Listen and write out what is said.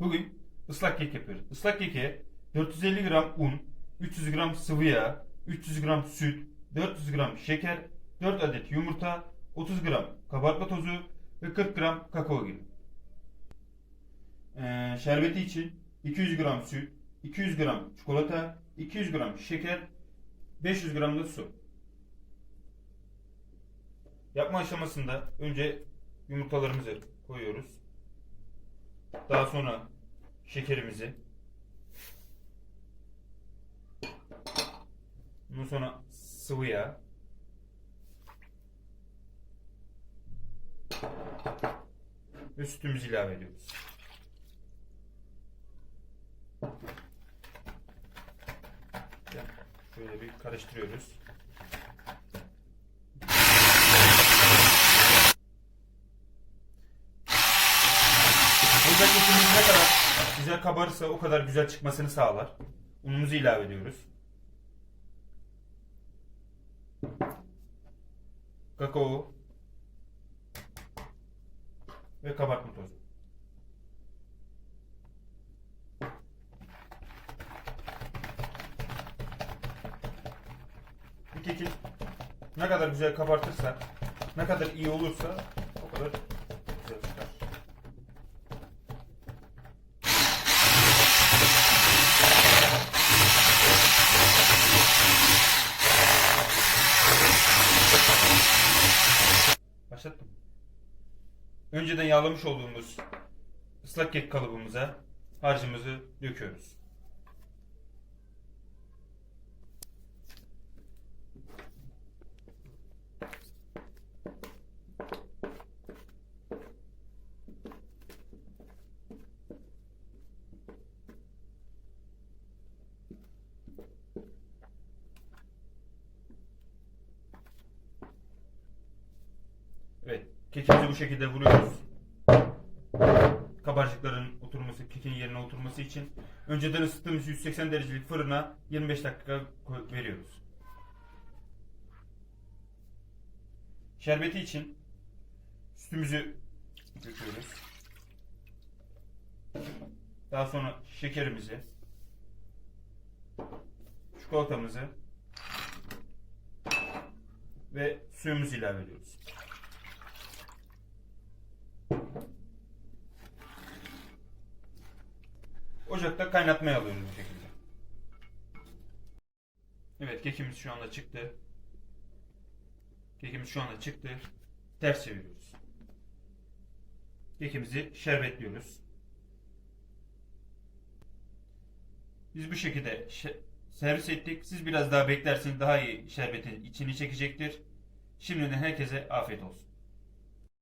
Bugün ıslak kek yapıyoruz. Islak keke 450 gram un, 300 gram sıvı yağ, 300 gram süt, 400 gram şeker, 4 adet yumurta, 30 gram kabartma tozu ve 40 gram kakao gibi. Ee, şerbeti için 200 gram süt, 200 gram çikolata, 200 gram şeker, 500 gram da su. Yapma aşamasında önce yumurtalarımızı koyuyoruz. Daha sonra şekerimizi. Ondan sonra sıvı yağ. Ve sütümüzü ilave ediyoruz. Şöyle bir karıştırıyoruz. Burada kekimiz ne kadar güzel kabarırsa o kadar güzel çıkmasını sağlar. Unumuzu ilave ediyoruz. Kakao ve kabartma tozu. Bu keki ne kadar güzel kabartırsa, ne kadar iyi olursa o kadar güzel çıkar. Başlattım. Önceden yağlamış olduğumuz ıslak kek kalıbımıza harcımızı döküyoruz. Evet, kekimizi bu şekilde vuruyoruz. Kabarcıkların oturması, kekin yerine oturması için önceden ısıttığımız 180 derecelik fırına 25 dakika veriyoruz. Şerbeti için sütümüzü döküyoruz. Daha sonra şekerimizi, çikolatamızı ve suyumuzu ilave ediyoruz. Ocakta kaynatmaya alıyoruz bu şekilde. Evet kekimiz şu anda çıktı. Kekimiz şu anda çıktı. Ters çeviriyoruz. Kekimizi şerbetliyoruz. Biz bu şekilde şe- servis ettik. Siz biraz daha beklerseniz daha iyi şerbetin içini çekecektir. Şimdiden herkese afiyet olsun.